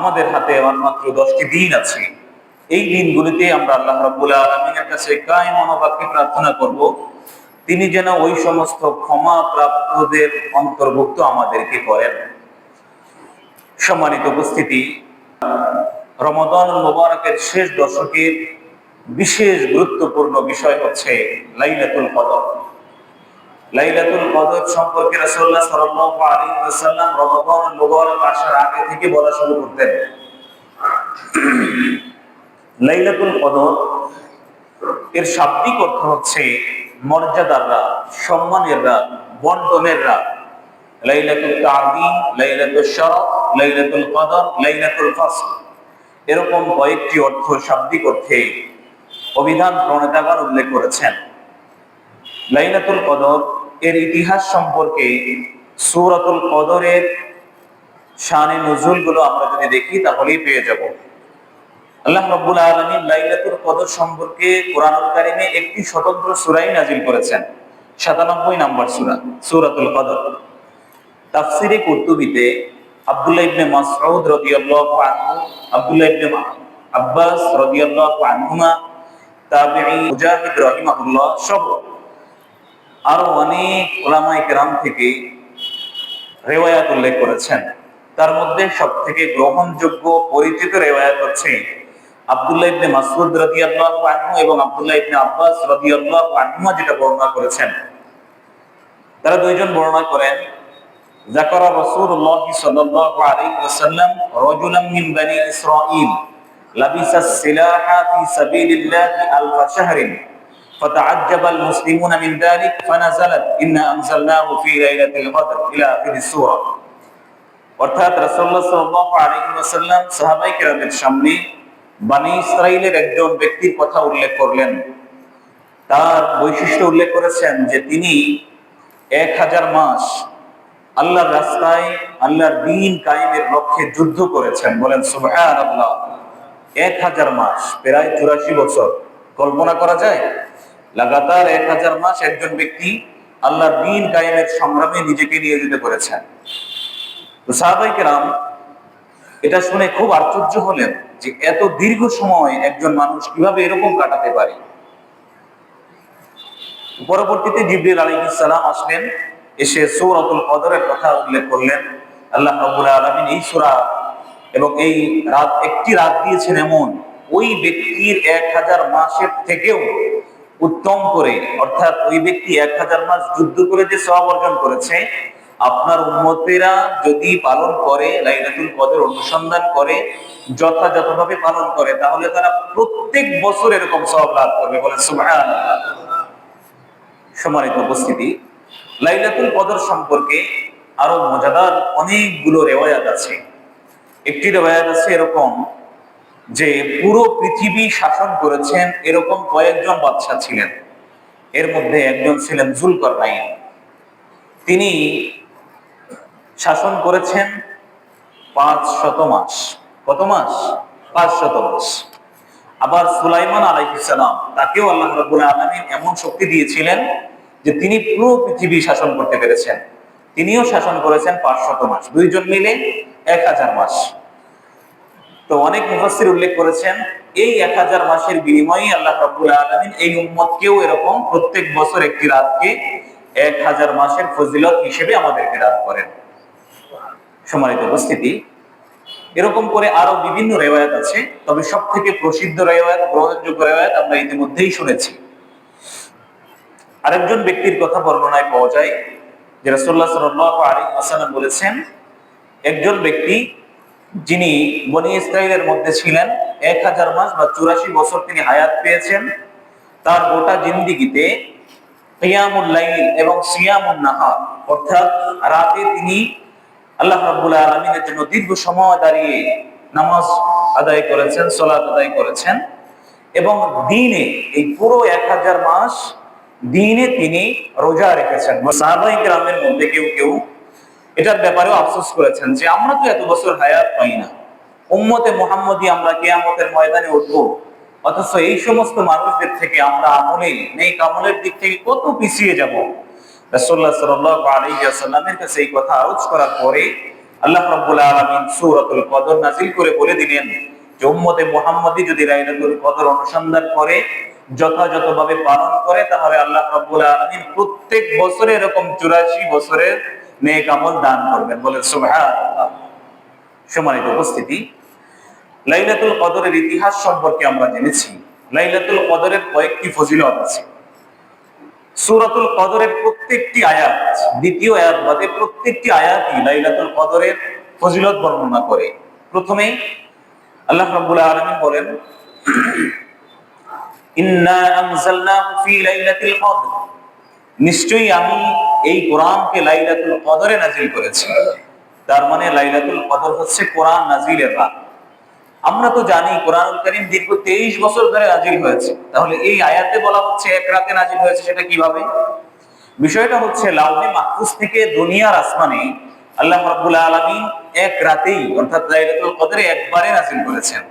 আমাদের হাতে মাত্র দশটি দিন আছে। এই দিনগুলিতে আমরা আল্লাহ রাব্বুল আলমিনের কাছে কায় মনোবাক্যে প্রার্থনা করব। তিনি যেন ওই সমস্ত ক্ষমা প্রাপ্তদের অন্তর্ভুক্ত আমাদেরকে করেন। সম্মানিত উপস্থিতি রমদান মোবারকের শেষ দশকের বিশেষ গুরুত্বপূর্ণ বিষয় হচ্ছে লাইলাতুল কদর। লাইলাতুল কদর সম্পর্কে রাসূলুল্লাহ সাল্লাল্লাহু আলাইহি ওয়াসাল্লাম রমাদান মুবারক আসার আগে থেকে বলা শুরু করতেন। লাইলাতুল কদর, এর শাব্দিক অর্থ হচ্ছে মর্যাদার রাত সম্মানের রাত বন্টনের রাত লাইলাতুল তাযীম লাইলাতুল শরফ লাইলাতুল কদর, লাইলাতুল ফাসল। এরকম কয়েকটি অর্থ শাব্দিক অর্থে অভিধান প্রণেতাগণ উল্লেখ করেছেন। লাইলাতুল কদর এর ইতিহাস সম্পর্কে সূরাতুল কদরের শানে নজুলগুলো আমরা যদি দেখি, তাহলেই পেয়ে যাব। আল্লাহ রাব্বুল আলামিন লাইলাতুল কদর সম্পর্কে কোরআনুল কারিমে একটি স্বতন্ত্র সূরাই নাজিল করেছেন। 97 নম্বর সূরা, সূরাতুল কদর। তাফসিরে কুরতুবিতে আব্দুল্লাহ ইবনে মাসউদ রাদিয়াল্লাহু আনহু, আব্দুল্লাহ ইবনে আব্বাস রাদিয়াল্লাহু আনহুমা, তাবিঈ মুজাহিদ রাহিমাহুল্লাহ সহ আরও অনেক ওলামায় গ্রাম থেকে রেওয়ায়াত উল্লেখ করেছেন। তার মধ্যে সব থেকে গ্রহণযোগ্য পরিচিত রেওয়ায়াত হচ্ছে আবদুল্লাহ ইবনে মাসউদ আল্লাহ আনহু এবং আবদুল্লাহ ইবনে আব্বাস আল্লাহ আনহু যেটা বর্ণনা করেছেন। তারা দুইজন বর্ণনা করেন, যাকারা রাসূলুল্লাহ সাল্লাল্লাহু আলাইহি ওয়াসাল্লাম রাজুলাম মিন বনি ইসরাঈল লাবিসা সিলাহা ফি সাবিলিল্লাহি আলফা শাহরিন। فتعجب المسلمون من ذلك فنزلت إنا أنزلناه في ليلة القدر إلى آخر السورة অর্থাৎ রাসূলুল্লাহ সাল্লাল্লাহু আলাইহি ওয়াসাল্লাম সাহাবায়ে কেরামের সামনে বানি ইসরাইলের একজন ব্যক্তির কথা উল্লেখ করলেন তার বৈশিষ্ট্য উল্লেখ করেছেন যে তিনি এক হাজার মাস আল্লাহর রাস্তায় আল্লাহর দিন কায়েমের লক্ষ্যে যুদ্ধ করেছেন বলেন সুবহান আল্লাহ এক হাজার মাস প্রায় চুরাশি বছর কল্পনা করা যায় লাগাতার এক হাজার মাস একজন ব্যক্তি আল্লাহর দিন কায়েমের সংগ্রামে নিজেকে নিয়োজিত করেছেন। তো সাহাবাই কেরাম এটা শুনে খুব আশ্চর্য হলেন যে এত দীর্ঘ সময় একজন মানুষ কীভাবে এরকম কাটাতে পারে। পরবর্তীতে জিবরিল আলাইহিস সালাম আসলেন, এসে সূরাতুল কদরের কথা উল্লেখ করলেন, আল্লাহ রাব্বুল আলামিন এই সূরা এবং এই রাত, একটি রাত দিয়েছেন এমন, ওই ব্যক্তির এক হাজার মাসের থেকেও উত্তম করে, অর্থাৎ ওই ব্যক্তি এক হাজার মাস যুদ্ধ করে যে সব অর্জন করেছে, আপনার উন্মতেরা যদি পালন করে, লাইলাতুল কদর অনুসন্ধান করে, যথাযথভাবে পালন করে, তাহলে তারা প্রত্যেক বছর এরকম সব লাভ করবে। বলে সুবহানাল্লাহ। সম্মানিত উপস্থিতি, লাইলাতুল কদর সম্পর্কে আরও মজাদার অনেকগুলো রেওয়ায়াত আছে। একটি রেওয়ায়াত আছে এরকম যে পুরো পৃথিবী শাসন করেছেন এরকম কয়েকজন বাদশা ছিলেন। এর মধ্যে একজন ছিলেন জুলকরনাইন। তিনি শাসন করেছেন পাঁচ শত মাস। কত মাস? পাঁচ শত মাস। আবার সুলাইমান আলাইহিসালাম তাকেও আল্লাহ রাব্বুল আলামিন এমন শক্তি দিয়েছিলেন যে তিনি পুরো পৃথিবী শাসন করতে পেরেছেন। তিনিও শাসন করেছেন পাঁচ শত মাস। দুইজন মিলে এক হাজার মাস। তো অনেক মুফাসসির উল্লেখ করেছেন, এই এক হাজার মাসের বিনিময়ে আল্লাহ রাব্বুল আলামিন এই উম্মতকেও এরকম প্রত্যেক বছর একটি রাতকে এক হাজার মাসের ফজিলত হিসেবে আমাদেরকে দান করেন। সম্মানিত উপস্থিতি, এরকম করে আরও বিভিন্ন রেওয়ায়ত আছে, তবে সব থেকে প্রসিদ্ধ রেওয়ায়ত, গ্রহণযোগ্য রেওয়ায়ত আমরা ইতিমধ্যেই শুনেছি। আরেকজন ব্যক্তির কথা বর্ণনায় পাওয়া যায়, যে রাসূলুল্লাহ সাল্লাল্লাহু আলাইহি ওয়াসাল্লাম বলেছেন, একজন ব্যক্তি যিনি বনি ইসরাইলের মধ্যে ছিলেন, এক হাজার মাস বা চুরাশি বছর তিনি হায়াত পেয়েছেন। তার গোটা জিন্দিগিতে কিয়ামুল লাইল এবং সিয়ামুন নাহার, অর্থাৎ রাতে তিনি আল্লাহ রাব্বুল আলামিনের জন্য দীর্ঘ সময় দাঁড়িয়ে নামাজ আদায় করেছেন সলাত আদায় করেছেন এবং দিনে, এই পুরো এক হাজার মাস দিনে তিনি রোজা রেখেছেন। সাহাবাই গ্রামের মধ্যে কেউ কেউ এটার ব্যাপারেও আফসোস করেছেন যে আমরা তো এত বছর হায়াত পাই না। উম্মতে মোহাম্মদী আমরা কেয়ামতের ময়দানে উঠবো। অথচ এই সমস্ত মানুষদের থেকে আমরা আমলে নেই কামলের দিক থেকে কত পিছিয়ে যাব। যথাযথভাবে পালন করে, তাহলে আল্লাহ প্রত্যেক বছরে এরকম 84 বছরের নেক আমল দান করবেন। বলেন, সুবহানাল্লাহ। সম্মানিত উপস্থিতি, লাইলাতুল কদরের ইতিহাস সম্পর্কে আমরা জেনেছি। লাইলাতুল কদরের কয়েকটি ফজিলত আছে। সূরাতুল কদরের প্রত্যেকটি আয়াত, দ্বিতীয় আয়াত বাদে প্রত্যেকটি আয়াতই লাইলাতুল কদরের ফজিলত বর্ণনা করে। প্রথমে আল্লাহ রাব্বুল আলামিন বলেন, ইন্না আনজালনাহু ফি লাইলাতিল কদর। নিশ্চয়ই আমি এই কোরআনকে লাইলাতুল কদরে নাজিল করেছি। তার মানে লাইলাতুল কদর হচ্ছে কোরআন নাজিলের রাত। আমরা তো জানি কোরআনুল করিম দীর্ঘ তেইশ বছর ধরে নাজিল হয়েছে। তাহলে এই আয়াতে বলা হচ্ছে এক রাতে নাজিল হয়েছে সেটা কীভাবে? বিষয়টা হচ্ছে লাউহে মাহফুজ থেকে দুনিয়ার আসমানে আল্লাহ রাব্বুল আলামিন এক রাতেই, অর্থাৎ লাইলাতুল কদরে একবারে নাজিল করেছেন।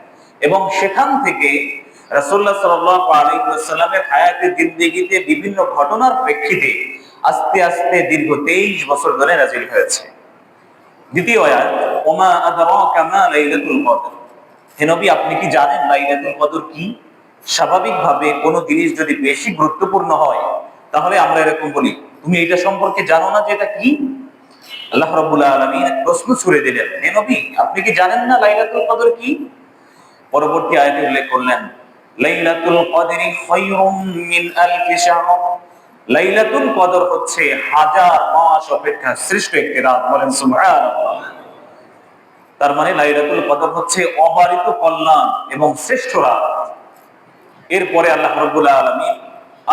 এবং সেখান থেকে রাসূলুল্লাহ সাল্লাল্লাহু আলাইহি ওয়াসাল্লামের হায়াতে, জিন্দেগিতে বিভিন্ন ঘটনার প্রেক্ষিতে আস্তে আস্তে দীর্ঘ তেইশ বছর ধরে নাজিল হয়েছে। দ্বিতীয় আয়াত, ওমা আদরাকা মা লাইলাতুল কদর। হে নবী, আপনি কি জানেন লাইলাতুল কদর কি? স্বাভাবিকভাবে কোনো জিনিস যদি বেশি গুরুত্বপূর্ণ হয়, তাহলে আমরা এরকম বলি, তুমি এটা সম্পর্কে জানো না যে এটা কি? আল্লাহ রাব্বুল এক প্রশ্ন ছুড়ে দিলেন, হে নবী, আপনি কি জানেন না লাইলাতুল কদর কি? পরবর্তী আয়াতে উল্লেখ করলেন লাইলাতুল কদরি খায়রুম মিন আলফি শাহর। লাইলাতুল কদর হচ্ছে হাজার মাস অপেক্ষা শ্রেষ্ঠ একটি রাত বলেন সুবহানাল্লাহ। তার মানে লাইলাতুল কদর হচ্ছে অবারিত কল্যাণ এবং শ্রেষ্ঠ রাত। এরপরে আল্লাহ রাব্বুল আলামিন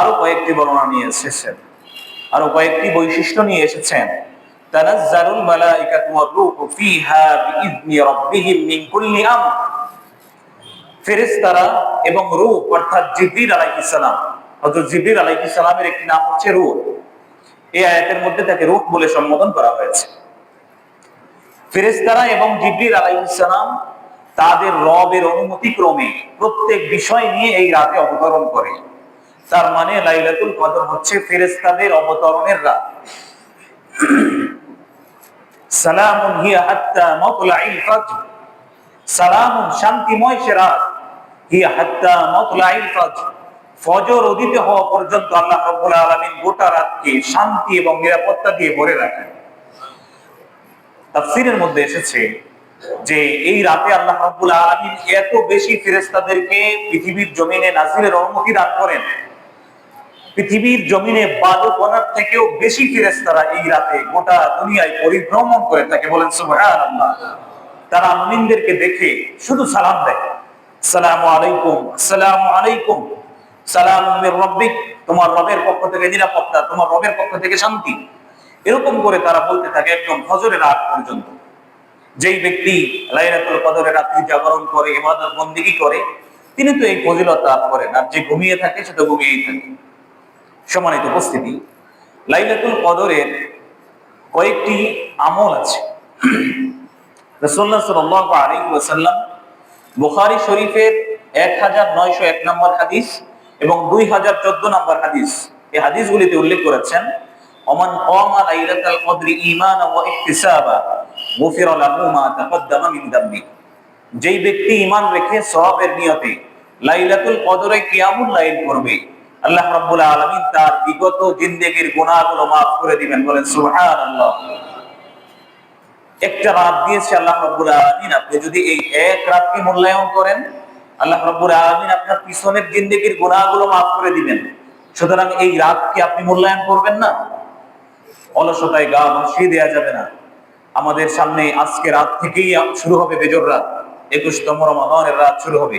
আরও কয়েকটি বর্ণনা নিয়ে এসেছেন। আরও কয়েকটি বৈশিষ্ট্য নিয়ে এসেছেন। তানাজ্জালুল মালাইকাতু ওয়ার রূহু ফিহা বিইذনি রাব্বিহিম মিন কুল্লি আমর। ফেরেশতারা এবং রূহ, অর্থাৎ জিবরিল আলাইহিস সালাম। হযরত জিবরিল আলাইহিস সালামের একটি নাম হচ্ছে রূহ। এই আয়াতের মধ্যে তাকে রূহ বলে সম্বোধন করা হয়েছে। ফেরেশতারা এবং জিবরিল আলাইহিস সালাম তাদের রবের অনুমতি ক্রমে প্রত্যেক বিষয় নিয়ে এই রাতে অবতরণ করে। তার মানে লাইলাতুল কদর হচ্ছে ফেরেশতাদের অবতরণের রাত। সালামুন হিয়া হাত্তা মাতলাইল ফজর। সালামুন শান্তিময় সে রাত। শান্তি এবং নিরাপত্তা দিয়ে ভরে তাফসীরের মধ্যে এসেছে যে এই রাতে আল্লাহ এত বেশি পৃথিবীর জমিনে নাজিলের অনুমতি দান করেন। পৃথিবীর জমিনে বালু কণার থেকেও বেশি ফেরেশতারা এই রাতে গোটা দুনিয়ায় পরিভ্রমণ করে থাকে বলেন সুবহানাল্লাহ। তারা মুমিনদেরকে দেখে শুধু সালাম দেয়। সালামু আলাইকুম আলাইকুম। রাব্বিক, তোমার রবের পক্ষ থেকে নিরাপত্তা, তোমার রবের পক্ষ থেকে শান্তি। এরকম করে তারা বলতে থাকে একদম ফজরের আগ পর্যন্ত। যেই ব্যক্তি লাইলাতুল কদরের রাত্রি জাগরণ করে বন্দিগি করে, তিনি তো এই ফজিলত লাভ করেন। আর যে ঘুমিয়ে থাকে, সে তো ঘুমিয়েই থাকে। সম্মানিত উপস্থিতি, লাইলাতুল কদরের কয়েকটি আমল আছে। রাসূলুল্লাহ সাল্লাল্লাহু আলাইহি ওয়াসাল্লাম বুখারী শরীফের 1901 নম্বর হাদিস এবং 2014 নম্বর হাদিস। এই হাদিসগুলিতে উল্লেখ করেছেন কামা লাইলাতুল কদরি ইহতিসাবা লাহু মা তাকদ্দামা মিন যেই ব্যক্তি ঈমান রেখে সওয়াবের নিয়তে লাইলাতুল কদরে কিয়ামুল লাইল করবে, আল্লাহ রাব্বুল আলামিন তার বিগত জিন্দেগীর গুনাহগুলো maaf করে দিবেন, বলেন সুবহানাল্লাহ। একটা রাত দিয়েছে আল্লাহ রাব্বুল আলামিন। আপনি যদি এই এক রাতকে মূল্যায়ন করেন, আল্লাহ রাব্বুল আলামিন আপনার পিছনের জিন্দেগীর গুনাহগুলো maaf করে দিবেন। সুতরাং এই রাতকে আপনি মূল্যায়ন করবেন না। অলসতায় গা ভাসিয়ে দেওয়া যাবে না। আমাদের সামনে আজকে রাত থেকেই শুরু হবে বেজর রাত। একুশতম রমাদানের রাত শুরু হবে।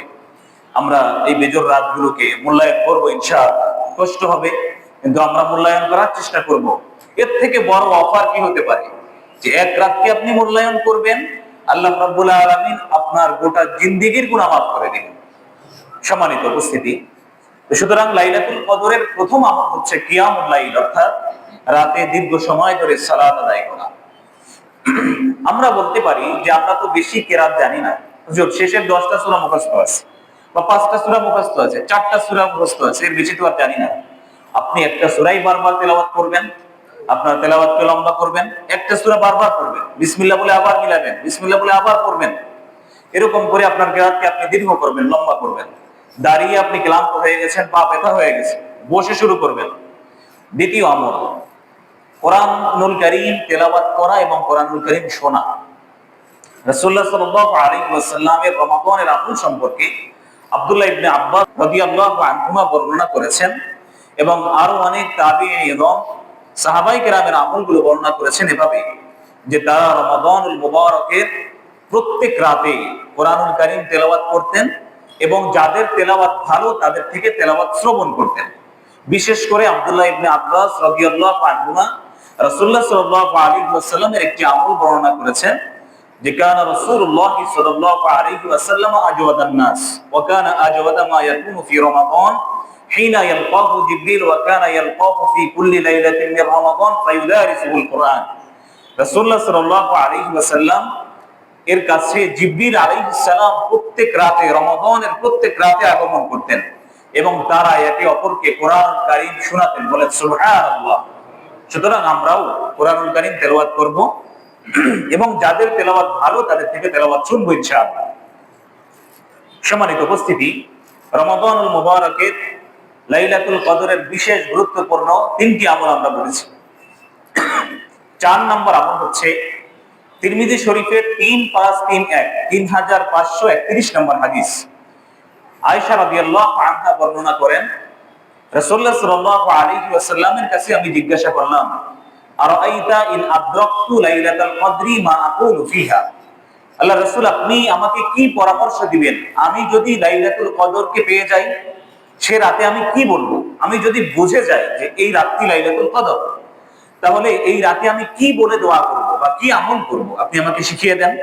আমরা এই বেজর রাতগুলোকে মূল্যায়ন করব ইনশাআল্লাহ। কষ্ট হবে, কিন্তু আমরা মূল্যায়ন করার চেষ্টা করব। এর থেকে বড় অফার কি হতে পারে? যে এক রাতকে আপনি মূল্যায়ন করবেন, আল্লাহ রাব্বুল আলামিন আপনার গোটা জিন্দেগীর মাফ করে দিবেন। সম্মানিত উপস্থিতি সুতরাং লাইলাতুল কদরের প্রথম আমল হচ্ছে কিয়ামুল লাইল, অর্থাৎ রাতে দীর্ঘ সময় ধরে সালাত আদায় করা। আমরা বলতে পারি যে আমরা তো বেশি কেরাত জানি না। হুজুর, শেষের দশটা সূরা মুখস্থ আছে, বা পাঁচটা সূরা মুখস্থ আছে, চারটা সূরা মুখস্থ আছে, এর বেশি তো আর জানি না। আপনি একটা সূরাই বারবার তেলাওয়াত করবেন আপনার তেলাওয়াতকে লম্বা করবেন, একটা সূরা বারবার করবেন বিসমিল্লাহ বলে আবার মিলাবেন, বিসমিল্লাহ বলে আবার করবেন এরকম করে আপনার কেরাতকে আপনি দীর্ঘ করবেন, লম্বা করবেন। দাঁড়িয়ে আপনি ক্লান্ত হয়ে গেছেন, পা ব্যথা হয়ে গেছে, বসে শুরু করবেন। দ্বিতীয় আমল, কোরআনুল করিম তেলাওয়াত করা এবং কোরআনুল করিম শোনা। সাল্লাল্লাহু আলাইহি ওয়াসাল্লামের রমাদানের আমল সম্পর্কে আব্দুল্লাহ ইবনে আব্বাস রাদিয়াল্লাহু আনহুমা বর্ণনা করেছেন এবং আরও অনেক তাবিঈন এবং সাহাবাই কেরামের আমলগুলো বর্ণনা করেছেন এভাবে যে তারা রমাদানুল মুবারকের প্রত্যেক রাতে কোরআনুল করিম তেলাওয়াত করতেন এবং যাদের তেলাওয়াত ভালো তাদের থেকে তেলাওয়াত শ্রবণ করতেন। বিশেষ করে আব্দুল্লাহ ইবনে আব্বাস রাদিয়াল্লাহু আনহুমা রাসূলুল্লাহ সাল্লাল্লাহু আলাইহি ওয়াসাল্লামের একটি আমল বর্ণনা করেছেন যে কানা রাসূলুল্লাহ সাল্লাল্লাহু আলাইহি ওয়াসাল্লাম আজওয়াদান নাস ওয়া কানা আজওয়াদা মা ইয়াকুনু ফি রমাদান حين يلقاه جبريل وكان يلقاه في كل ليلة من رمضان فيدارسه القرآن রাসূলুল্লাহ সাল্লাল্লাহু আলাইহি ওয়াসাল্লাম এর কাছে জিবরিল আলাইহিস সালাম প্রত্যেক রাতে রমাদানের প্রত্যেক রাতে আগমন করতেন এবং তারা একে অপরকে কোরআন কারীম শোনাতেন বলেন সুবহানাল্লাহ সুতরাং আমরাও কোরআনুল কারীম তেলাওয়াত করব এবং যাদের তেলাওয়াত ভালো তাদের থেকে তেলাওয়াত শুনবো ইনশাআল্লাহ সম্মানিত উপস্থিতি রমাদানুল মুবারকের লাইলাতুল কদরের বিশেষ গুরুত্বপূর্ণ তিনটি আমল আমরা বলেছি। চার নম্বর আমল হচ্ছে তিরমিজি শরীফের তিন পাঁচ তিন এক, তিন হাজার পাঁচশো একত্রিশ নম্বর হাদিস। আয়সা রাদিয়াল্লাহু আনহা বর্ণনা করেন, রাসূলুল্লাহ সাল্লাল্লাহু আলাইহি ওয়াসাল্লামের কাছে আমি জিজ্ঞাসা করলাম আরাইতা ইন আদরাকতু লাইলাতাল কদরি মা আকুলু ফিহা? আল্লাহ রাসূল, আপনি আমাকে কি পরামর্শ দিবেন? আমি যদি লাইলাতুল কদরকে পেয়ে যাই সে রাতে আমি কি বলব? আমি যদি বুঝে যাই যে এই রাতটি লাইলাতুল কদর, তাহলে এই রাতে আমি কি বলে দোয়া করব বা কি আমল করব? আপনি আমাকে শিখিয়ে দেন।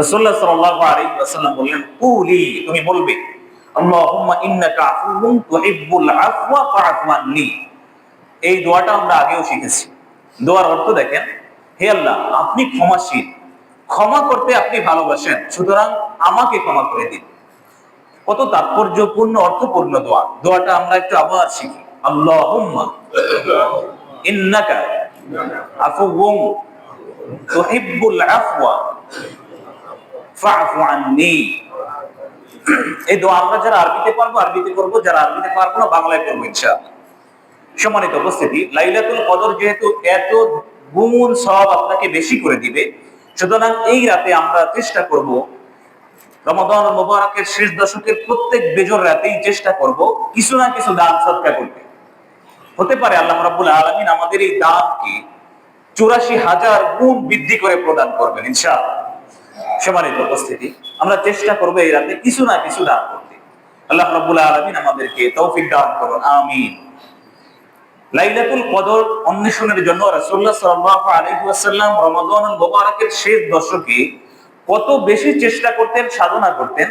রাসূলুল্লাহ সাল্লাল্লাহু আলাইহি ওয়াসাল্লাম বললেন, কুলি তুমি বলবে, আল্লাহুম্মা ইন্নাকা আফুউন তুহিব্বুল আফওয়া ফাআফু আননি এই দোয়াটা আমরা আগেও শিখেছি। দোয়ার অর্থ দেখেন, হে আল্লাহ, আপনি ক্ষমাশীল। ক্ষমা করতে আপনি ভালোবাসেন, সুতরাং আমাকে ক্ষমা করে দিন। কত তাৎপর্যপূর্ণ, অর্থপূর্ণ দোয়া। দোয়াটা আমরা একটু আবার শিখি। আননি। এই দোয়া আমরা যারা আরবিতে পারব, আরবিতে করব, যারা আরবিতে পারব না, বাংলায় করব ইনশাআল্লাহ। সম্মানিত উপস্থিতি, লাইলাতুল কদর যেহেতু এত গুণ সব আপনাকে বেশি করে দিবে, সুতরাং এই রাতে আমরা চেষ্টা করব রমাদান মোবারকের শেষ দশকের প্রত্যেক বেজর রাতেই চেষ্টা করব কিছু না কিছু দান সৎকা করতে। হতে পারে আল্লাহ রাব্বুল আলামিন আমাদের এই দানকে চুরাশি হাজার গুণ বৃদ্ধি করে প্রদান করবেন, ইনশাআল্লাহ। সম্মানিত উপস্থিতি, আমরা চেষ্টা করব এই রাতে কিছু না কিছু দান করতে। আল্লাহ রাব্বুল আলামিন আমাদেরকে তৌফিক দান করুন, আমিন। লাইলাতুল কদর অন্বেষণের জন্য রাসূলুল্লাহ সাল্লাল্লাহু আলাইহি ওয়াসাল্লাম রমাদানুল মুবারকের শেষ দশকে কত বেশি চেষ্টা করতেন, সাধনা করতেন,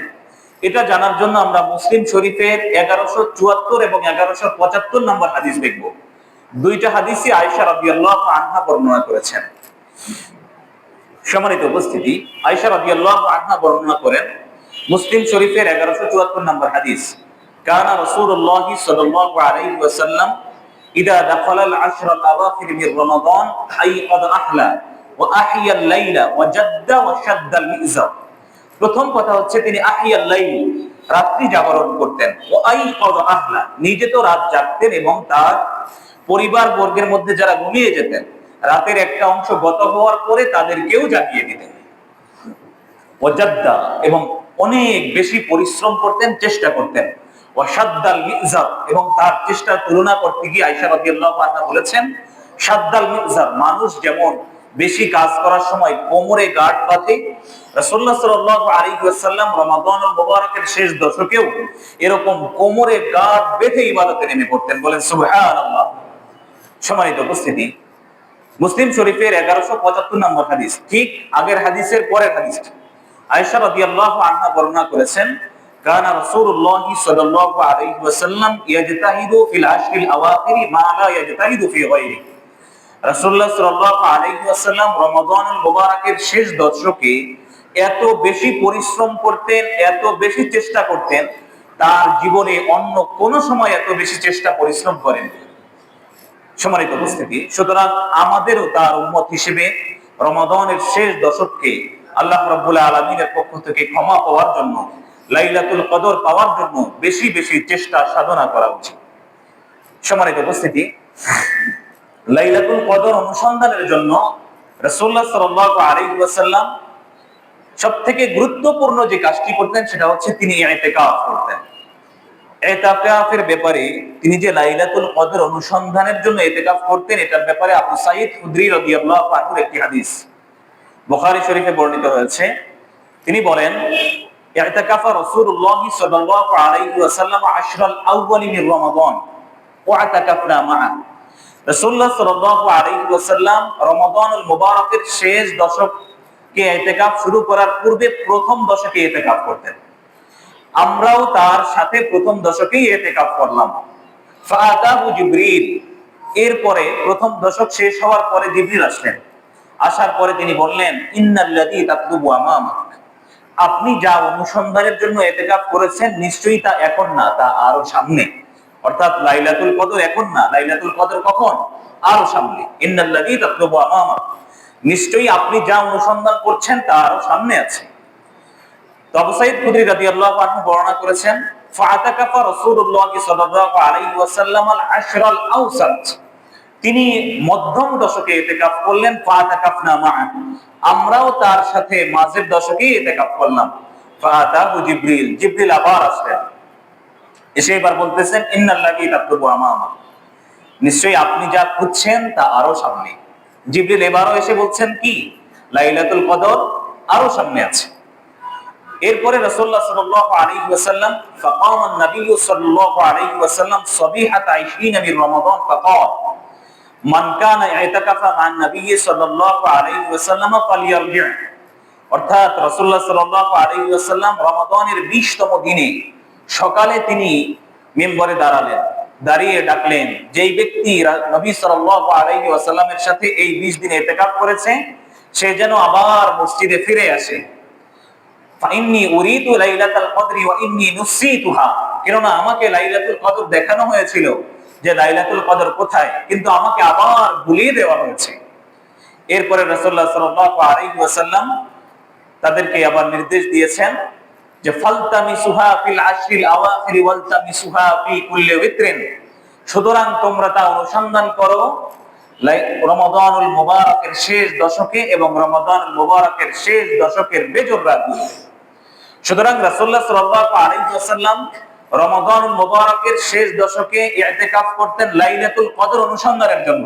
এটা জানার জন্য আমরা মুসলিম শরীফের এগারোশো চুয়াত্তর এবং এগারোশো পঁচাত্তর নম্বর হাদিস দেখব। দুইটা হাদিসই আয়সা রবি আনহা বর্ণনা করেছেন। সম্মানিত উপস্থিতি আয়সা রবি আনহা বর্ণনা করেন মুসলিম শরীফের এগারোশো চুয়াত্তর নম্বর হাদিস। কানা রসুল্লাহ সাল্লাল্লাহু আলাইহি ওয়াসাল্লাম, ইদা দাখালাল আশরা আওয়াখির মিন রমাদান আই আহলা। প্রথম কথা হচ্ছে তিনি আহিয়াল লাইল, রাত্রি জাগরণ করতেন। ও আই আহলা, নিজে তো রাত জাগতেন এবং তার পরিবার বর্গের মধ্যে যারা ঘুমিয়ে যেতেন, রাতের একটা অংশ গত হওয়ার পরে তাদেরকেও জাগিয়ে দিতেন। ওয়াজাদ্দা এবং অনেক বেশি পরিশ্রম করতেন, চেষ্টা করতেন। ওয়াসাদ্দাল মির্জা এবং তার চেষ্টা তুলনা করতে গিয়ে আয়েশা রাদিয়াল্লাহু আনহা বলেছেন সাদ্দাল মানুষ যেমন বেশি কাজ করার সময় কোমরে গাঁট বাঁধে। রাসূলুল্লাহ সাল্লাল্লাহু আলাইহি ওয়াসাল্লাম শেষ দশকেও এরকম কোমরে গাঁট বেঁধে ইবাদতে নেমে পড়তেন। বলেন, সুবহানাল্লাহ। সম্মানিত উপস্থিতি, মুসলিম শরীফের এগারোশো পঁচাত্তর নম্বর হাদিস, ঠিক আগের হাদিসের পরের হাদিস আয়েশা রাদিয়াল্লাহু বর্ণনা করেছেন, কানা রাসূলুল্লাহ সাল্লাল্লাহু আলাইহি ওয়াসাল্লাম ইয়াজতাহিদু ফিল আশরিল আওয়াখির মা লা ইয়াজতাহিদু ফি গায়রি রাসূলুল্লাহ সাল্লাল্লাহু আলাইহি ওয়াসাল্লাম রমাদানুল মুবারকের শেষ দশকে এত বেশি পরিশ্রম করতেন, এত বেশি চেষ্টা করতেন, তার জীবনে অন্য কোন সময় এত বেশি চেষ্টা, পরিশ্রম করেন সম্মানিত উপস্থিতি, সুতরাং আমাদেরও তার উম্মত হিসেবে রমাদানের শেষ দশককে আল্লাহ রাব্বুল আলমিনের পক্ষ থেকে ক্ষমা পাওয়ার জন্য, লাইলাতুল কদর পাওয়ার জন্য বেশি বেশি চেষ্টা সাধনা করা উচিত। সম্মানিত উপস্থিতি লাইলাতুল কদর অনুসন্ধানের জন্য রসুল্লাহ সাল্লাল্লাহু আলাইহি ওয়াসাল্লাম সব থেকে গুরুত্বপূর্ণ যে কাজটি করতেন সেটা হচ্ছে তিনি এতেকাফ করতেন। এতেকাফের ব্যাপারে তিনি যে লাইলাতুল কদর অনুসন্ধানের জন্য এতেকাফ করতেন, এটার ব্যাপারে আবু সাইদ খুদরি রাদিয়াল্লাহু আনহুর একটি হাদিস বুখারী শরীফে বর্ণিত হয়েছে। তিনি বলেন ইতিকাফা রাসূলুল্লাহ সাল্লাল্লাহু আলাইহি ওয়াসাল্লাম আশরাল আউয়ালি মিন রমাদান, ওয়া আতাকাফনা মা'a রাসূলুল্লাহ সাল্লাল্লাহু আলাইহি ওয়াসাল্লাম রমাদানুল মুবারকের শেষ দশকে ইতিকাফ শুরু করার পূর্বে প্রথম দশকে ইতিকাফ করতেন। আমরাও তার সাথে প্রথম দশকেই এতেকাফ করলাম। ফাতাহু জিবরিল। এরপরে প্রথম দশক শেষ হওয়ার পরে জিবরিল আসলেন। আসার পরে তিনি বললেন, ইন্নাল্লাযী তাতলুবু আমামাক। আপনি যা অনুসন্ধানের জন্য এতেকাফ করেছেন, নিশ্চয়ই তা এখন না, তা আরও সামনে। অর্থাৎ লাইলাতুল কদর এখন না, লাইলাতুল কদর কখন? আরও সামনে। ইন্নাল্লাযী তাতলুবু আমামাক নিশ্চয়ই আপনি যা অনুসন্ধান করছেন তা আরও সামনে আছে। তো আবু সাইদ খুদরি রাদিয়াল্লাহু আনহু বর্ণনা করেছেন রাসূলুল্লাহ সাল্লাল্লাহু আলাইহি ওয়াসাল্লাম আল তিনি মধ্যম দশকে ইতিকাফ করলেন ফাতাকাফনা মা আমরাও তার সাথে মাঝের দশকে ইতিকাফ করলাম। ফাতাহু জিবরিল। জিবরিল আবার আসলেন। এসে এবার বলতেছেন ইন্নাল্লাহি তাকতুবু আমামা নিশ্চয়ই আপনি যা খুঁজছেন তা আরও সামনে। জিবরিল এবারও এসে বলছেন, কি? লাইলাতুল কদর আরও সামনে আছে। এরপরে রাসূলুল্লাহ সাল্লাল্লাহু আলাইহি ওয়াসাল্লাম ফাকাম আন-নবী সাল্লাল্লাহু আলাইহি ওয়াসাল্লাম সবিহাত 20 মিন রমাদান। ফাকাল মান কানা ইতাকাফা মান নবী সাল্লাল্লাহু আলাইহি ওয়াসাল্লাম ফালিয়ারজি। অর্থাৎ রাসূলুল্লাহ সাল্লাল্লাহু আলাইহি ওয়াসাল্লাম রমাদানের 20 তম দিনে সকালে তিনি মিম্বরে দাঁড়ালেন। দাঁড়িয়ে ডাকলেন, যেই ব্যক্তি নবী সাল্লাল্লাহু সাথে এই 20 দিনে ইতিকাফ করেছে, সে যেন আবার মসজিদে ফিরে আসে। লাইলাতাল কোথায়, কিন্তু আমাকে আবার দেওয়া হয়েছে। এরপরে তাদেরকে আবার নির্দেশ দিয়েছেন যে ফালতামি ফালতামিসুহা ফিল আশরিল আওয়াখির ওয়ালতামিসুহা ফি কুল্লি উইত্রিন। সুতরাং তোমরা তা অনুসন্ধান করো। রমাদানুল মুবারকের শেষ দশকে এবং রমাদানুল মুবারকের শেষ দশকের বেজর রাতগুলো সুতরাং রাসূলুল্লাহ সাল্লাল্লাহু আলাইহি ওয়াসাল্লাম রমাদানুল মুবারকের শেষ দশকে ইতিকাফ করতেন লাইলাতুল কদর অনুসন্ধানের জন্য।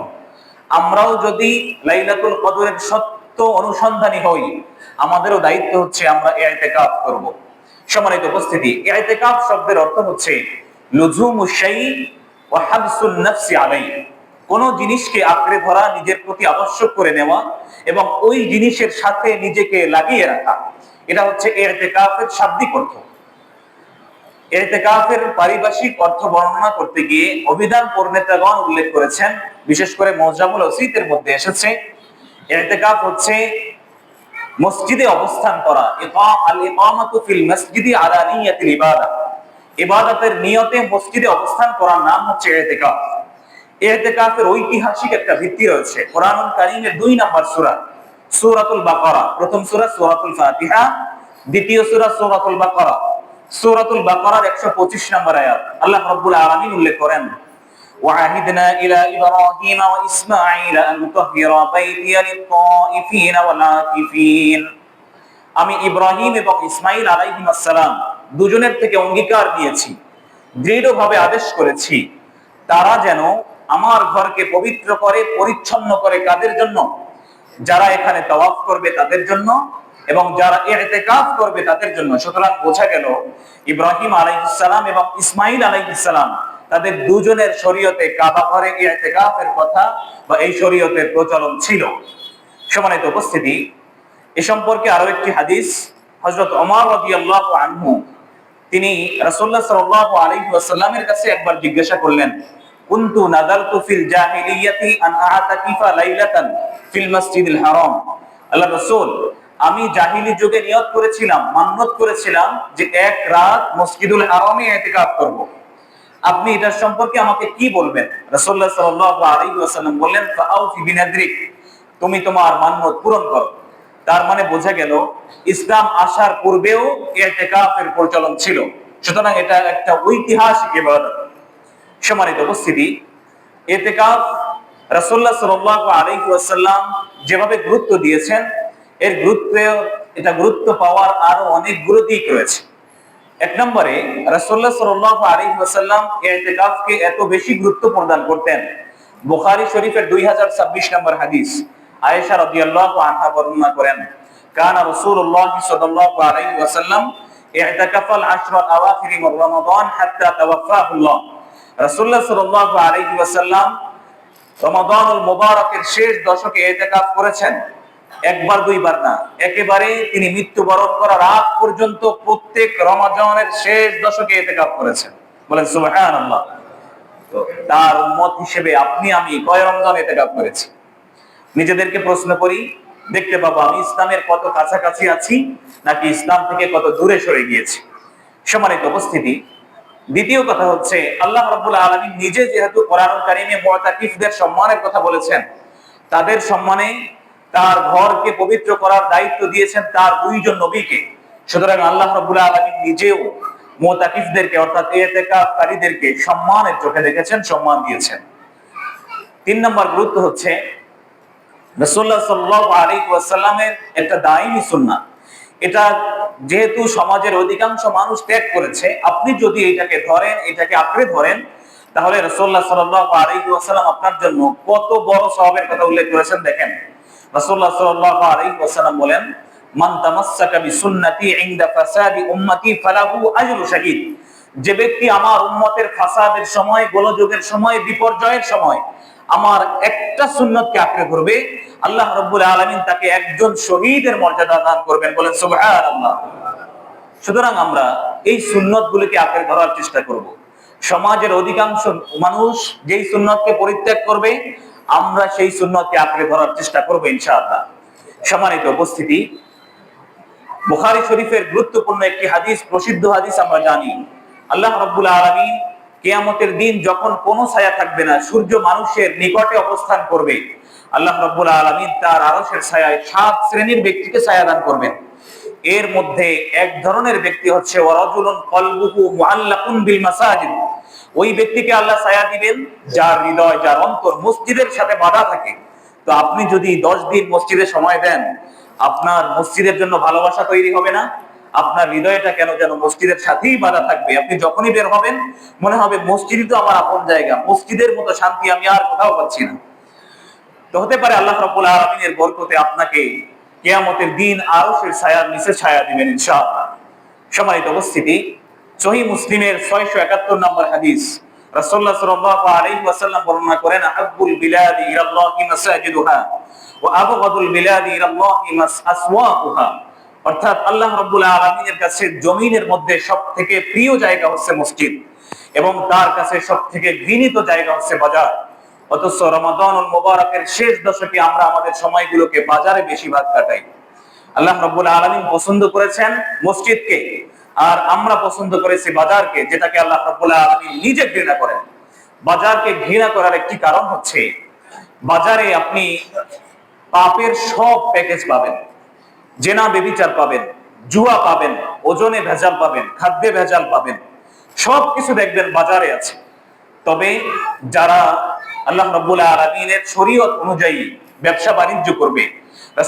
আমরাও যদি লাইলাতুল কদরের সত্য অনুসন্ধানী হই, আমাদেরও দায়িত্ব হচ্ছে আমরা ইতিকাফ করব। সম্মানিত উপস্থিতি ইতিকাফ শব্দের অর্থ হচ্ছে কোন জিনিসকে আঁকড়ে ধরা, নিজের প্রতি আবশ্যক করে নেওয়া এবং ওই জিনিসের সাথে নিজেকে লাগিয়ে রাখা। এটা হচ্ছে এতেকাফের শাব্দিক অর্থ। এতেকাফের পারিভাষিক অর্থ বর্ণনা করতে গিয়ে অভিধান পরিণেতাগণ উল্লেখ করেছেন, বিশেষ করে মজামুল অসিতের মধ্যে এসেছে। এতেকাফ হচ্ছে মসজিদে অবস্থান করা। ইবাদতের নিয়তে মসজিদে অবস্থান করার নাম হচ্ছে এতেকাফ। এতেকাফের ঐতিহাসিক একটা ভিত্তি রয়েছে। কোরআনুল কারীমের দুই নাম্বার সূরা, সূরাতুল বাকারা। প্রথম সূরা, সূরাতুল ফাতিহা। দ্বিতীয় সূরা, সূরাতুল বাকারা। সূরাতুল বাকারার 125 নম্বর আয়াত। আল্লাহ রাব্বুল আলামিন উল্লেখ করেন وعهدنا إلى إبراهيم وإسماعيل أن طهر بيتي للطائفين والعاكفين আমি ইব্রাহিম এবং ইসমাইল আলাইহিম আসসালাম দুজনের থেকে অঙ্গীকার দিয়েছি দৃঢ়ভাবে আদেশ করেছি তারা যেন আমার ঘরকে পবিত্র করে পরিচ্ছন্ন করে কাদের জন্য যারা এখানে তওয়াফ করবে তাদের জন্য এবং যারা ইতিকাফ করবে তাদের জন্য সুতরাং বোঝা গেল ইব্রাহিম আলাইহিসসালাম এবং ইসমাইল আলাইহিসসালাম তাদের দুজনের শরীয়তে কাবা ঘরে ইতিকাফের কথা বা এই শরীয়তের প্রচলন ছিল। সমানিত উপস্থিতি, এ সম্পর্কে আরও একটি হাদিস, হযরত ওমর রাদিয়াল্লাহু আনহু, তিনি রাসূলুল্লাহ সাল্লাল্লাহু আলাইহি ওয়াসাল্লামের কাছে একবার জিজ্ঞাসা করলেন, কুনতু নাযারতু ফিল জাহিলিয়াতি আন আ'তাকিফা লাইলাতান ফিল মসজিদিল হারাম? আল্লাহ রাসূল, আমি জাহিলি যুগে নিয়ত করেছিলাম, মান্যত করেছিলাম যে এক রাত মসজিদুল হারামে ইতিকাফ করব। আপনি এটার সম্পর্কে আমাকে কি বলবেন? রাসূলুল্লাহ সাল্লাল্লাহু আলাইহি ওয়াসাল্লাম বললেন বিনাদরিক তুমি তোমার মান্যত পূরণ করো। তার মানে বোঝা গেল, ইসলাম আসার পূর্বেও ইতিকাফের প্রচলন ছিল। সুতরাং এটা একটা ঐতিহাসিক ইবাদত। সম্মানিত উপস্থিতি, এতেকাফ রাসূলুল্লাহ সাল্লাল্লাহু আলাইহি ওয়াসাল্লাম যেভাবে গুরুত্ব দিয়েছেন, এর গুরুত্ব, এটা গুরুত্ব পাওয়ার আরও অনেকগুলো দিক রয়েছে। এক নম্বরে রাসূলুল্লাহ সাল্লাল্লাহু আলাইহি ওয়াসাল্লাম ইতিকাফকে এত বেশি গুরুত্ব প্রদান করতেন। বুখারি শরীফের 2026 নম্বর হাদিস। আয়েশা রাদিয়াল্লাহু আনহা বর্ণনা করেন রমাদান হাত্তা তাওয়াফাহু আল্লাহ রাসূলুল্লাহ সাল্লাল্লাহু আলাইহি ওয়াসাল্লাম রমাদানুল মুবারকের শেষ দশকে ইতিকাফ করেছেন। একবার দুইবার না, একেবারে তিনি মৃত্যুবরণ করার আগ পর্যন্ত প্রত্যেক রমাজানের শেষ দশকে ইতিকাফ করেছেন। বলেন, সুবহানাল্লাহ। তো তার উম্মত হিসেবে আপনি, আমি কয় রমজান ইতিকাফ করেছি? নিজেদেরকে প্রশ্ন করি, দেখতে পাবো আমি ইসলামের কত কাছাকাছি আছি, নাকি ইসলাম থেকে কত দূরে সরে গিয়েছি? সম্মানিত উপস্থিতি, দ্বিতীয় কথা হচ্ছে, আল্লাহ রাব্বুল আলামিন নিজে যেহেতু কোরআন কারিমে মুতাকিফদের সম্মানের কথা বলেছেন, তাদের সম্মানে তার ঘরকে পবিত্র করার দায়িত্ব দিয়েছেন তার দুইজন নবীকে। সুতরাং আল্লাহ রাব্বুল আলামিন নিজেও মুতাকিফদেরকে, অর্থাৎ ইতিকাফকারীদেরকে সম্মানের চোখে দেখেছেন, সম্মান দিয়েছেন। তিন নম্বর গুরুত্ব হচ্ছে সাল্লাল্লাহু আলাইহি ওয়াসাল্লামের একটা দায়ী সুন্নাহ। এটা যেহেতু সমাজের অধিকাংশ মানুষ ত্যাগ করেছে, আপনি যদি এটাকে ধরেন, এটাকে আঁকড়ে ধরেন, তাহলে রাসূলুল্লাহ সাল্লাল্লাহু আলাইহি ওয়াসাল্লাম আপনার জন্য কত বড় সওয়াবের কথা উল্লেখ করেছেন, দেখেন। রাসূলুল্লাহ সাল্লাল্লাহু আলাইহি ওয়াসাল্লাম বলেন, মান তামাসসাকা বিসুন্নতি ইনদা ফাসাদি উম্মতি ফালাহু আজরু শাহীদ যে ব্যক্তি আমার উম্মতের ফাসাদের সময়, গোলযোগের সময়, বিপর্যয়ের সময় আমার একটা সুন্নতকে আঁকড়ে আল্লাহ রব্বুল তাকে একজন শহীদের মর্যাদা দান করবেন বলেন, সুবহানাল্লাহ। সুতরাং আমরা এই সুন্নত আঁকড়ে ধরার চেষ্টা করব। সমাজের অধিকাংশ মানুষ যেই সুন্নতকে পরিত্যাগ করবে আমরা সেই সুন্নতকে আঁকড়ে ধরার চেষ্টা করব ইনশাআল্লাহ। সম্মানিত উপস্থিতি, বুখারী শরীফের গুরুত্বপূর্ণ একটি হাদিস, প্রসিদ্ধ হাদিস আমরা জানি। আল্লাহ রাব্বুল আলামিন কিয়ামতের দিন যখন কোনো ছায়া থাকবে না, সূর্য মানুষের নিকটে অবস্থান করবে, আল্লাহ রাব্বুল আলামিন তার আরশের ছায়ায় সাত শ্রেণির ব্যক্তিকে ছায়া দান করবেন। এর মধ্যে এক ধরনের ব্যক্তি হচ্ছে ওয়ারাজুলুন কলবুহু মুআল্লাকুন বিল মাসাজিদ। ওই ব্যক্তিকে আল্লাহ ছায়া দিবেন, যার হৃদয়, যার অন্তর মসজিদের সাথে বাঁধা থাকে। তো আপনি যদি দশ দিন মসজিদে সময় দেন, আপনার মসজিদের জন্য ভালোবাসা তৈরি হবে না। আপনার হৃদয়টা কেন যেন মসজিদের সাথেই বাধা থাকবে? আপনি যখনই বের হবেন, মনে হবে মসজিদই তো আমার আপন জায়গা। মসজিদের মতো শান্তি আমি আর কোথাও পাচ্ছি না। তো হতে পারে আল্লাহ রাব্বুল আলামিনের বরকতে আপনাকে কেয়ামতের দিন আরশের ছায়ার নিচে ছায়া দিবেন ইনশাআল্লাহ। সম্মানিত উপস্থিতি সহিহ মুসলিমের 671 নম্বর হাদিস। এবং তার কাছে জায়গা হচ্ছে বাজার। অথচ মুবারকের শেষ দশকে আমরা আমাদের সময়গুলোকে বাজারে বেশি ভাগ কাটাই। আল্লাহ রাব্বুল আলামিন পছন্দ করেছেন মসজিদকে। আর আমরা পছন্দ করেছি বাজারকে, যেটাকে আল্লাহ আলামিন নিজে ঘৃণা করেন। বাজারকে ঘৃণা করার একটি কারণ হচ্ছে, বাজারে আপনি পাপের সব প্যাকেজ পাবেন। জেনা বেবিচার পাবেন, জুয়া পাবেন, ওজনে ভেজাল পাবেন, খাদ্যে ভেজাল পাবেন, সবকিছু দেখবেন বাজারে আছে। তবে যারা আল্লাহ রাব্বুল আলামিনের শরীয়ত অনুযায়ী ব্যবসা বাণিজ্য করবে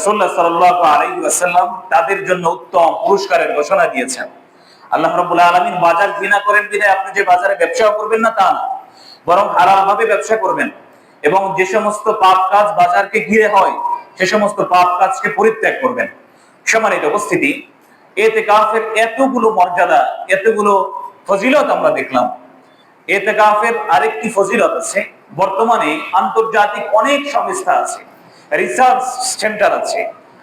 সাল্লাল্লাহু আলাইহি ওয়াসাল্লাম তাদের জন্য উত্তম পুরস্কারের ঘোষণা দিয়েছেন। আল্লাহ রাব্বুল আলামিন বাজার ঘৃণা করেন বিধায় আপনি যে বাজারে ব্যবসা করবেন না তা না, বরং হালাল ভাবে ব্যবসা করবেন। এবং যে সমস্ত পাপ কাজ বাজারকে ঘিরে হয়, সে সমস্ত পাপ কাজকে পরিত্যাগ করবেন। সম্মানিত উপস্থিতি এতে কাফের এতগুলো মর্যাদা, এতগুলো ফজিলত আমরা দেখলাম। এতে কাফের আরেকটি ফজিলত আছে, বর্তমানে আন্তর্জাতিক অনেক সংস্থা আছে রিসার্চ সেন্টার আছে।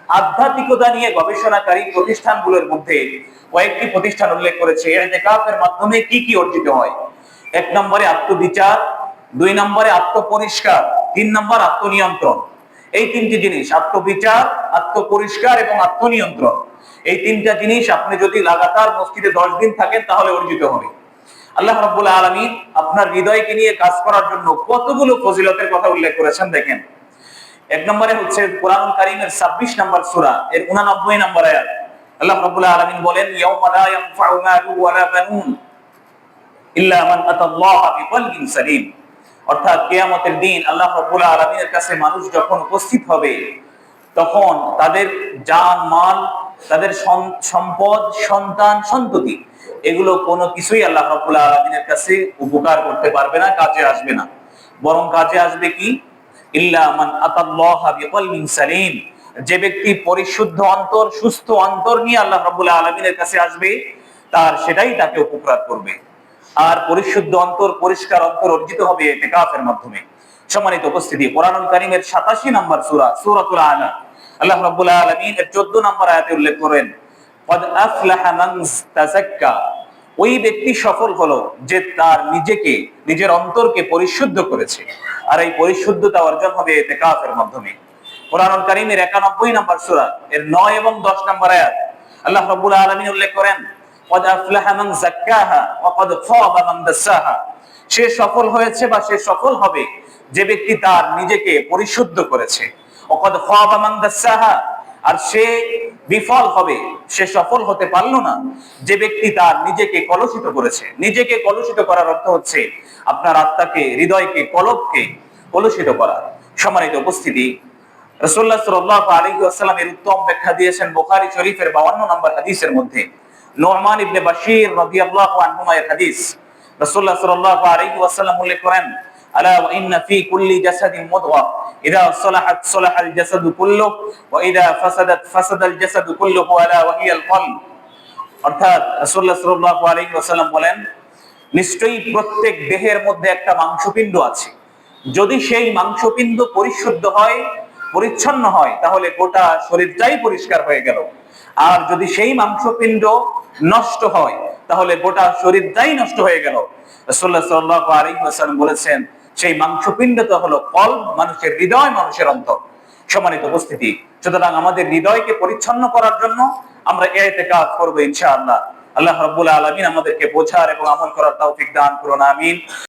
আধ্যাত্মিকতা নিয়ে গবেষণাকারী প্রতিষ্ঠানগুলোর মধ্যে কয়েকটি প্রতিষ্ঠান উল্লেখ করেছে। এতেকাফের মাধ্যমে কি কি অর্জিত হয়? এক নম্বরে আত্মবিচার, দুই নম্বরে আত্মপরিষ্কার, তিন নম্বর আত্মনিয়ন্ত্রণ। এই তিনটি জিনিস, আত্মবিচার, আত্মপরিষ্কার এবং আত্মনিয়ন্ত্রণ। এই তিনটা জিনিস আপনি যদি লাগাতার মসজিদে দশ দিন থাকেন, তাহলে অর্জিত হবে। আল্লাহ রাব্বুল আলামিন আপনার হৃদয়কে নিয়ে কাজ করার জন্য কতগুলো ফজিলতের কথা উল্লেখ করেছেন দেখেন। এক নম্বরে হচ্ছে কোরআন কারিমের 26 নম্বর সূরা, এর 89 নম্বর আয়াত। আল্লাহ বলেন ইল্লা মান বিকলবিন সালিম। অর্থাৎ দিন আল্লাহ রাব্বুল আলামিনের কাছে মানুষ যখন উপস্থিত হবে, তখন তাদের জান, মাল, তাদের সম্পদ, সন্তান, সন্ততি, এগুলো কোনো কিছুই আল্লাহ রাব্বুল আলামিনের কাছে উপকার করতে পারবে না, কাজে আসবে না। বরং কাজে আসবে কি? ইল্লা মান আতাল্লাহা বিকলবিন সালিম যে ব্যক্তি পরিশুদ্ধ অন্তর সুস্থ অন্তর নিয়ে আল্লাহ রাব্বুল আলামিনের কাছে আসবে তার সেটাই তাকে উপকার করবে আর পরিশুদ্ধ অন্তর পরিষ্কার অন্তর অর্জিত হবে এতেকাফের মাধ্যমে সম্মানিত উপস্থিতি কোরআনুল কারীমের 87 নম্বর সূরা সূরাতুল আলা আল্লাহ রাব্বুল আলামিন এর 14 নম্বর আয়াতে উল্লেখ করেন قد أفلح من تزكى ওই ব্যক্তি সফল হলো যে তার নিজেকে, নিজের অন্তরকে পরিশুদ্ধ করেছে। আর এই পরিশুদ্ধতা অর্জন হবে এতে কাফের মাধ্যমে। কোরআন করিমের একানব্বই নম্বর সুরা, এর নয় এবং দশ নম্বর আয়াত। আল্লাহ রবুল আলমী উল্লেখ করেন সে সফল হয়েছে বা সে সফল হবে, যে ব্যক্তি তার নিজেকে পরিশুদ্ধ করেছে। আর সে বিফল হবে, সে সফল হতে পারল না। যে ব্যক্তি তার নিজেকে কলুষিত করেছে, নিজেকে কলুষিত করার অর্থ হচ্ছে আপনার আত্মাকে, হৃদয়কে, কলবকে কলুষিত করা। সম্মানিত উপস্থিতি, রাসূলুল্লাহ সাল্লাল্লাহু আলাইহি ওয়াসাল্লামের উত্তম ব্যাখ্যা দিয়েছেন বোখারি শরীফের 52 নম্বর হাদিসের মধ্যে। নোমান ইবনে বাশির রাদিয়াল্লাহু আনহুমা এর হাদিস, রাসূলুল্লাহ সাল্লাল্লাহু আলাইহি ওয়াসাল্লাম উল্লেখ করেন ফি কুল্লি জাসাদিন মুদগা। ইদা সালাহাত সালাহাল জাসাদু কুল্লু ওয়া ইদা ফাসাদাত ফাসাদাল জাসাদু কুল্লুহু আলা ওয়া হিয়াল কলব অর্থাৎ রাসূলুল্লাহ সাল্লাল্লাহু আলাইহি ওয়াসাল্লাম বলেন, নিশ্চয়ই প্রত্যেক দেহের মধ্যে একটা মাংসপিণ্ড আছে। যদি সেই মাংসপিণ্ড পরিশুদ্ধ হয়, পরিচ্ছন্ন হয়, তাহলে গোটা শরীরটাই পরিষ্কার হয়ে গেল। আর যদি সেই মাংসপিণ্ড নষ্ট হয়, তাহলে গোটা শরীরটাই নষ্ট হয়ে গেল। রাসূলুল্লাহ সাল্লাল্লাহু আলাইহি ওয়াসাল্লাম বলেছেন সেই মাংসপিণ্ড তো হলো কল মানুষের হৃদয়, মানুষের অন্তর। সম্মানিত উপস্থিতি, সুতরাং আমাদের হৃদয়কে পরিচ্ছন্ন করার জন্য আমরা এতে কাজ করব ইনশাআল্লাহ। আল্লাহ রব্বুল আলমিন আমাদেরকে বোঝার এবং আমল করার তৌফিক দান করুন, আমিন।